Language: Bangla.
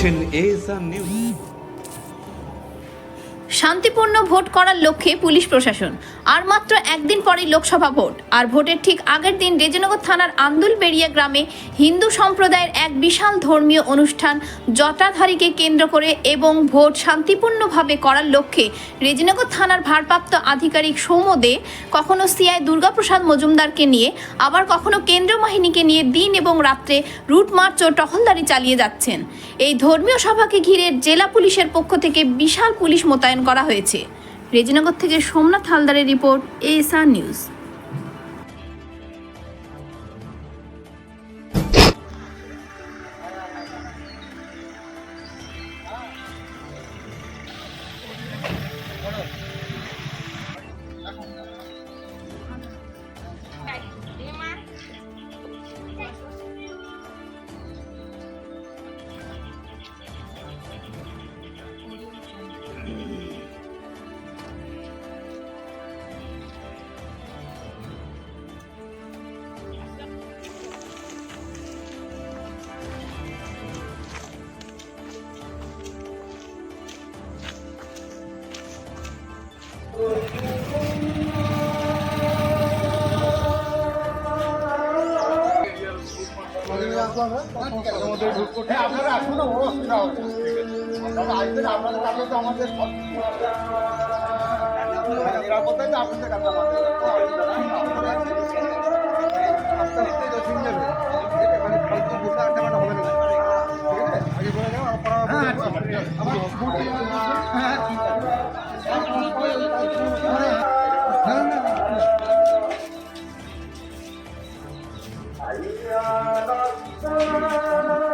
watching Asia News. শান্তিপূর্ণ ভোট করার লক্ষ্যে পুলিশ প্রশাসন। আর মাত্র একদিন পরেই লোকসভা ভোট। আর ভোটের ঠিক আগের দিন রেজনগর থানার আন্দুলবেড়িয়া গ্রামে হিন্দু সম্প্রদায়ের এক বিশাল ধর্মীয় অনুষ্ঠান জটাধারীকে কেন্দ্র করে এবং ভোট শান্তিপূর্ণভাবে করার লক্ষ্যে রেজনগর থানার ভারপ্রাপ্ত আধিকারিক সৌম্য দে কখনো সিআই দুর্গাপ্রসাদ মজুমদারকে নিয়ে, আবার কখনো কেন্দ্র বাহিনীকে নিয়ে দিন এবং রাত্রে রুট মার্চ ও টহলদারি চালিয়ে যাচ্ছেন। এই ধর্মীয় সভাকে ঘিরে জেলা পুলিশের পক্ষ থেকে বিশাল পুলিশ মোতায়েন করা হয়েছে। রেজিনগর থেকে সোমনাথ হালদারের রিপোর্ট এসআর নিউজ আপনারা আসুন আমাদের। কোনো অসুবিধা নাই। 哎呀，大吉大。